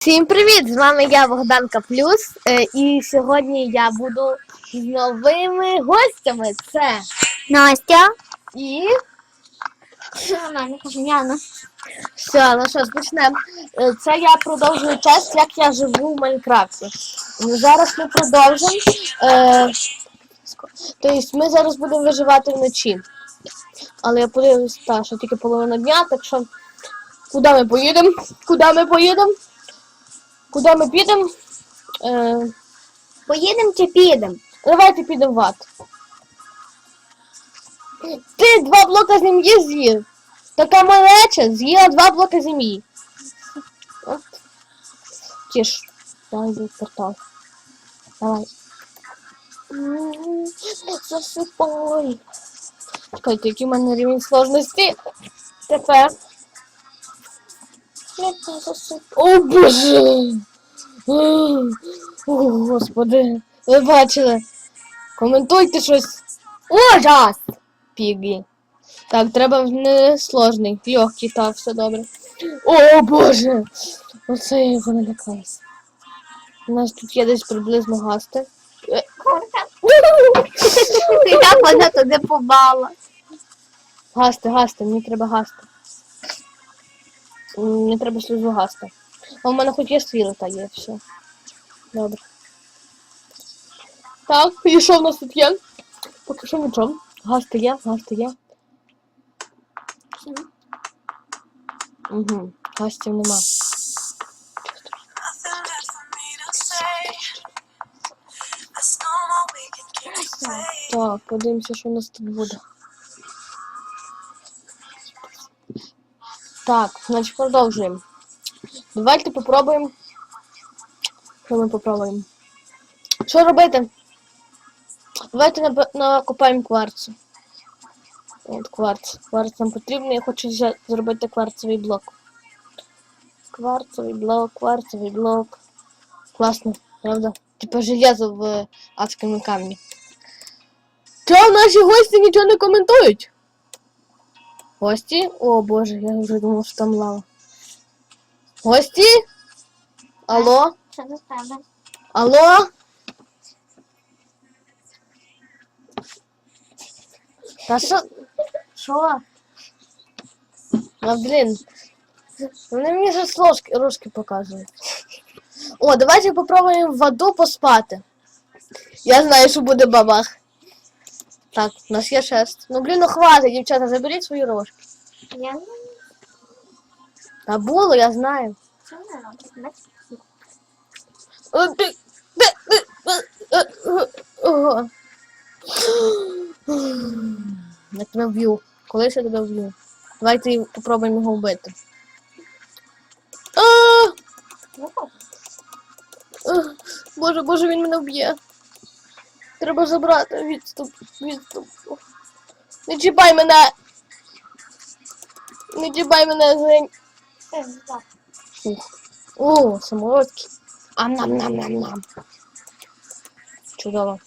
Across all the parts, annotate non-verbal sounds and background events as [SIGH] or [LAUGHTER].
Всім привіт! З вами я Богданка Плюс. е, І сьогодні я буду з новими гостями. Це Настя. і Яна. все, ну що ж, почнемо. Е, Це я продовжую час, як я живу в Майнкрафті. Зараз ми продовжимо. Е, тобто ми зараз будемо виживати вночі. Але я подивлюсь, що тільки половина дня, так що куди ми поїдемо? Куди ми поїдемо? Куди ми підемо? Е, Поїдемо чи підемо? Давайте підемо в ад. Ти два блока землі з'їв. Така малеча з'їла два блока землі. От. Тіш. Давай портал. Давай. Засипай. Чекайте, який в мене рівень сложності. Тепер. О, боже! О, господи. Ви бачили? Коментуйте щось. Ужас! Пігі. Так, треба не сложний. Легкий, так, все добре. О, боже! Оце я його налякалась. У нас тут є десь приблизно гасти. Як вона туди побала? Гасти, гасти, мені треба гасти. Мені треба сльозу гасти. А в мене хоч є світло, є, все. Добре. Так, і що в нас тут є? Поки що нічого. Гасти є, гасти є. Угу, гастів нема. Так, подивимося, що у нас тут буде. Так, значить продовжуємо. Давайте попробуємо. Що ми попробуємо? Що робити? Давайте нап- накопаємо кварцу. От кварц. Кварц нам потрібно, я хочу зробити кварцевий блок. Кварцевий блок, кварцевий блок. Класно, правда? Типа железо в адському камні. Чого наші гості нічого не коментують? Гості? О боже, я вже думав, що там лава. Гості? Алло? Що за тебе? Алло? Та що? Що? А блін. Вони мені вже ложки, рожки показують. О, давайте попробуємо в аду поспати. Я знаю, що буде бабах. Так, у нас є шест. Ну блін, ну хватить, дівчата, заберіть свої рожки. Я не Та було, я знаю. Е, ти- ти- ти- е, е, ого. Я тебе вб'ю. Колись я тебе вб'ю. Давайте попробуємо його вбити. А, Боже, боже, він мене вб'є. Треба забрати відступ. Відступ. Не чіпай мене! Не чіпай мене, Зень. О, самородки. Ам-нам-нам-нам-нам. Чудово.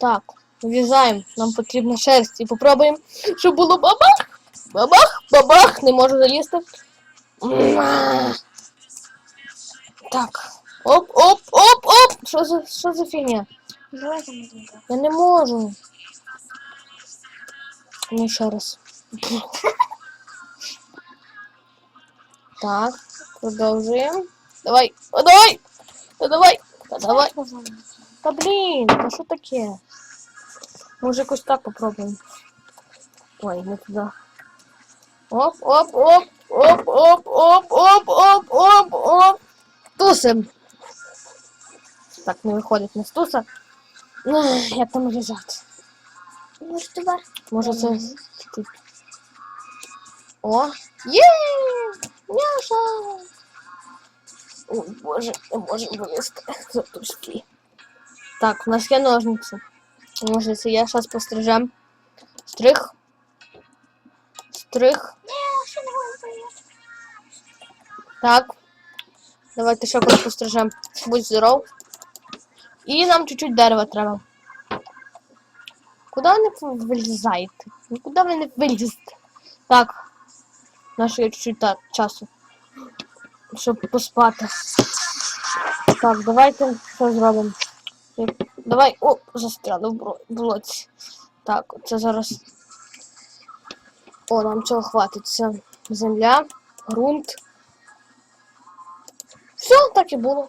Так, в'язаємо. Нам потрібна шерсть. І попробуємо, щоб було бабах. Бабах, бабах. Не можу залізти. Так. Оп, оп, оп, оп. Що за, що за фігня? Я не можу. Ну, ще раз. Так, продовжуємо. Давай, о, давай! Та давай! Та давай! Та блін, та що таке? Може якось так попробуємо. Ой, не туди. Оп, оп, оп, оп, оп, оп, оп, оп, оп, оп. Тусим. Так, не виходить не з туса. Ех, Як там лежати? Може, тебе? Може це чуть-чуть. О! Є! Няша! О, боже, не можу вилізти за тушки. Так, у нас є ножниці. Ножниці є, зараз пострижем. Стриг. Стриг. Що не говорю? Так. Давайте ще когось пострижем. Будь здоров. І нам чуть-чуть дерева треба. Куди ви не? Ну куди ви не вилізете? Так. Нашого є чуть-чуть часу. щоб поспати. Так, давайте що зробимо. Давай. О, застряли в блоці. Так, це зараз. О, нам цього хватить. Це земля, ґрунт. Все, так і було.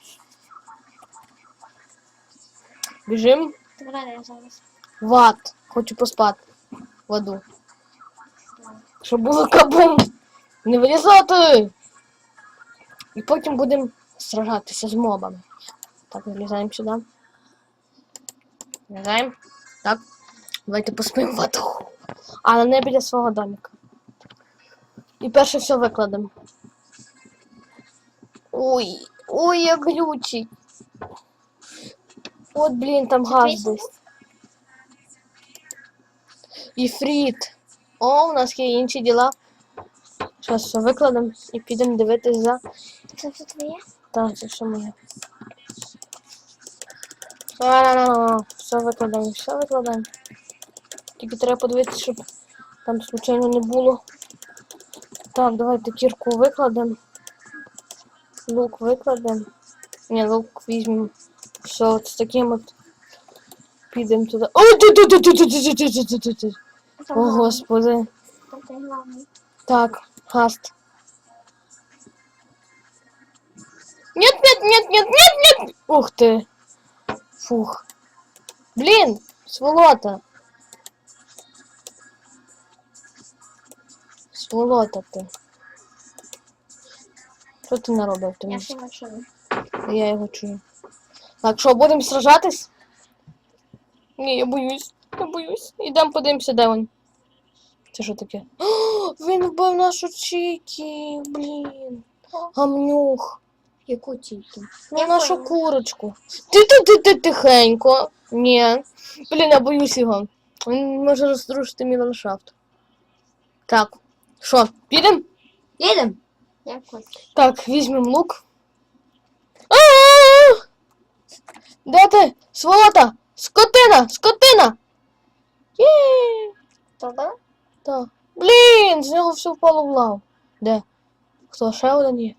Біжим. Давай я зараз. В ад. Хочу поспати. В аду. Щоб було кабум. Не вилізати. І потім будемо сражатися з мобами. Так, залізаємо сюди. Залізаємо. Так. Давайте поспимо в аду. А не біля свого домика. І перше все викладемо. Ой, ой, як глючить. От, блін, там газ десь. Іфріт. О, у нас є інші діла. Зараз все викладемо і підемо дивитись за. Це все твоє? Так, це все моє. Все викладаємо, все викладаємо. Тільки треба подивитися, щоб там случайно не було. Так, давайте кірку викладемо. Лук викладемо. Ні, лук візьмемо. Все, от з таким от підемо туди. О, О, господи. Так, хаст. Нет, нет, нет, нет, нет, нет! Ух ты! Фух. Блин, сволота. Сволота ты. Что ты наробив? Ти Я, его чую. Так, що, будемо сражатись? Ні, я боюсь. Я боюсь. Ідемо подивимося, де він. Це що таке? [GASPS] О, він вбив нашу Чікі, блін. Гамнюх. Яку тільки? Ну, нашу курочку. Ти ти ти ти тихенько. Ні. Блін, я боюсь його. Він може розрушити мій ландшафт. Так. Що, підемо? Їдемо. Так, візьмемо лук. Де ти? Сволота! Скотина! Скотина! Є! Туди? Так. Блін, з нього все впало в лаву. Де? Хто? Ще один є?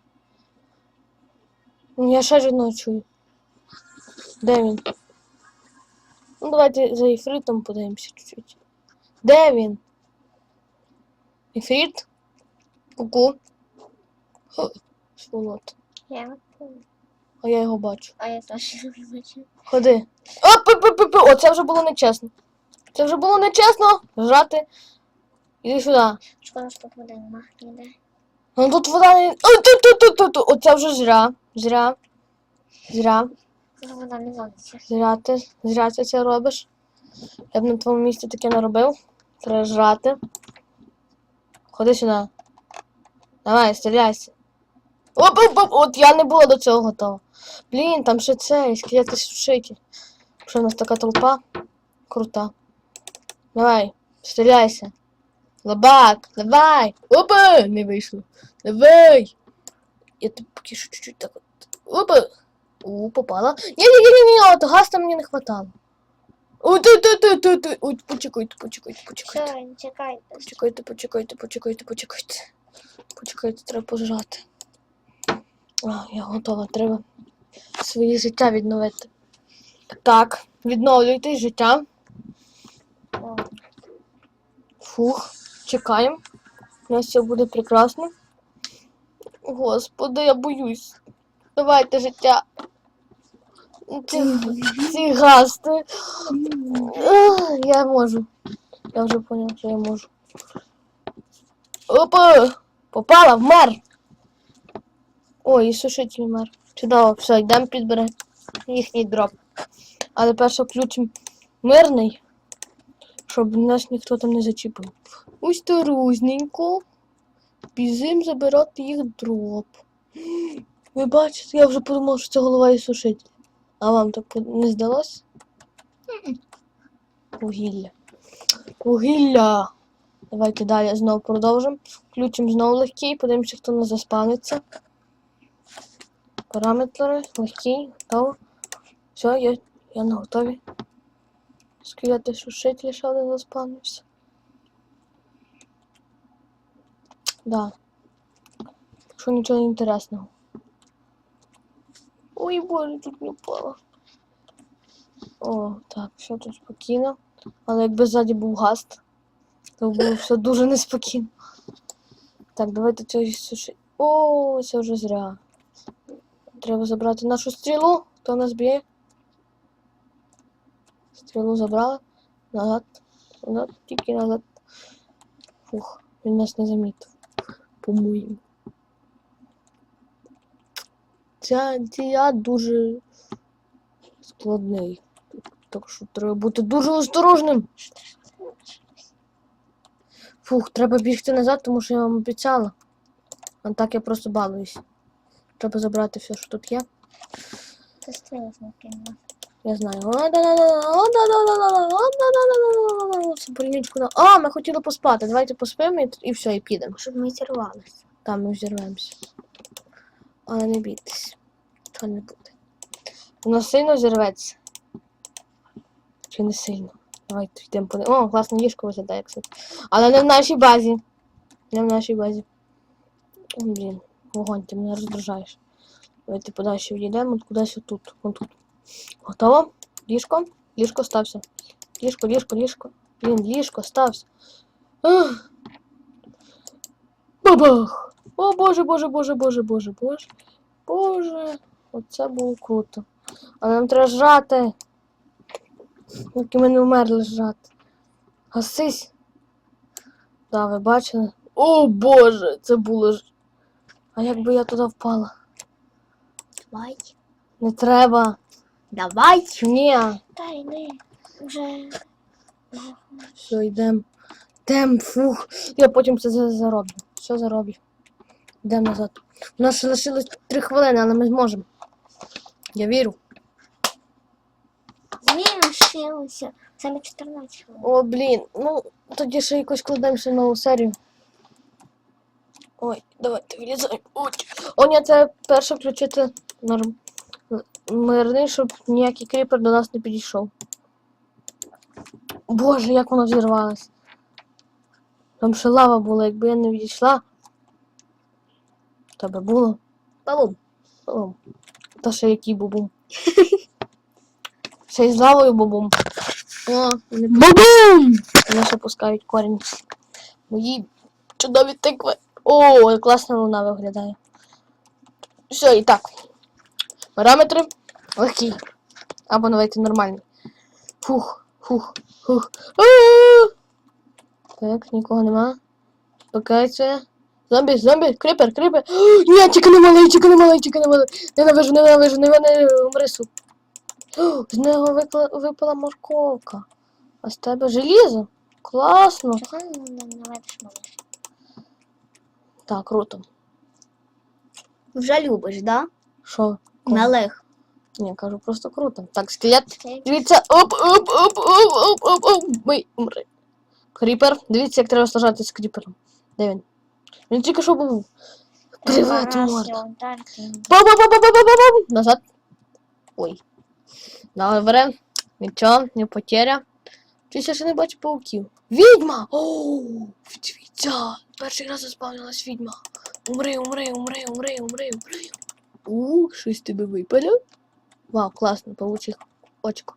Я ще ж одного чую. Де він? Ну, давайте за Іфритом подивимося чуть-чуть. Де він? Іфрит? Ку-ку. Ха, Сволот. Я не помню. А я його бачу. А я теж не бачу. Ходи. О, пи пи пи пи О, це вже було нечесно. Це вже було нечесно. Жати. Іди сюди. Шкода, що тут води нема ніде. Ну тут вода не. О, тут, тут, тут, тут, тут. Оце вже зря. Зря. Зря. Вода не водиться. Зря ти. Зря ти це робиш. Я б на твоєму місці таке не робив. Треба жрати. Ходи сюди. Давай, стріляйся. Оп, оп, оп, от я не була до цього готова. Блін, там ще це, скелети сушитель. Що в нас така толпа? Крута. Давай, стріляйся. Лабак, давай. Опа, не вийшло. Давай. Я тобі поки що чуть-чуть так от. Опа. У, попала. Ні-ні-ні-ні, от гаста мені не хватало. О, ту ту ту ту ту Ой, почекайте, почекайте, почекайте. Чекайте. Почекайте, почекайте, почекайте, почекайте. Почекайте, треба пожрати. Я готова, треба своє життя відновити. Так, відновлюйте життя. Фух, чекаємо. У нас все буде прекрасно. Господи, я боюсь. Давайте життя. Ці, ці гасти. Я можу. Я вже поняла, що я можу. Опа! Попала, вмер! Ой, і сушитель вмер. Чудово, все, йдемо підберемо їхній дроп. Але перше включимо мирний, щоб нас ніхто там не зачіпив. Осторожненько. Бізим забирати їх дроп. Ви бачите, я вже подумав, що це голова і сушитель. А вам так не здалось? Вугілля. Вугілля. Давайте далі знову продовжимо. Включимо знову легкий, подивимося, хто не заспавниться. Параметри, легкий, готово. Все, я, я на готові. Скелети сушитель ще один заспавнився. Да. Що нічого інтересного. Ой, боже, тут не впало. О, так, все тут спокійно. Але якби ззаді був гаст, то було все дуже неспокійно. Так, давайте це суши. О, це вже зря. Треба забрати нашу стрілу. Хто нас б'є? Стрілу забрали. Назад. Назад, тільки назад. Фух, він нас не замітив. По-моєму. Ця ця дуже складний. Так що треба бути дуже осторожним. Фух, треба бігти назад, тому що я вам обіцяла. А так я просто балуюсь. Треба забрати все, що тут є. Це стрілок накинула. Я знаю. Це на. А, ми хотіли поспати. Давайте поспимо і, все, і підемо. Щоб ми зірвалися. Там ми взірвемося. Але не бійтесь. Чого не буде. Воно сильно зірветься. Чи не сильно? Давайте йдемо по. О, класно ліжко виглядає, кстати. Але не в нашій базі. Не в нашій базі. Блін, вогонь, ти мене роздражаєш. Давайте подальше відійдемо кудись отут. Отут. Готово? Ліжко? Ліжко стався. Ліжко, ліжко, ліжко. Блін, ліжко стався. Ах. Бабах! О боже, боже, боже, боже, боже, боже. Боже. Оце було круто. А нам треба жрати. Поки ми не вмерли жрати. Гасись. Да, ви бачили? О боже, це було ж. А якби я туди впала? Давай. Не треба. Давай. Ні. Та йди. Вже. Все, йдемо. Йдем, фух. Я потім це зароблю. Все зароблю. Йдемо назад. У нас ще лишилось три хвилини, але ми зможемо. Я вірю. Змінилося. Саме 14 хвилин. О, блін. Ну, тоді ще якось кладемо ще нову серію. Ой, давайте вилізаємо. Ой. О, ні, це перше включити норм... мирний, щоб ніякий кріпер до нас не підійшов. Боже, як воно взірвалось. Там ще лава була, якби я не відійшла. Тебе було. Бабум. Бабум. Та ще який бубум. Ще й з лавою бубум. О, вони бубум! Вони ще пускають корінь. Мої чудові тикви. О, як класно вона виглядає. Все, і так. Параметри легкі. Або давайте нормальні. Фух, фух, фух. А-а-а! Так, нікого нема. Спокайся. Зомбі, зомбі, крипер, крипер. Ні, тільки не малий, тільки не малий, тільки не малий. Ненавижу, ненавижу, не мене умрису. З нього випала морковка. А з тебе желізо? Класно. Чого не наведеш малиш? Так, круто. Вже любиш, да? Що? Малих. Ні, кажу, просто круто. Так, скелет. Дивіться, оп, оп, оп, оп, оп, оп, оп. Ми умри. Кріпер. Дивіться, як треба сажати з кріпером. Де він? Він тільки що був. Привет, морда. Ба-ба-ба-ба-ба-ба-ба. Назад. Ой. Добре. Нічого, не потеря. Чусь я ще не бачу пауків. Відьма! Оу! дивіться! Перший раз заспавнилась відьма. Умри, умри, умри, умри, умри, умри. У, щось тебе випало. Вау, класно, паучий очко.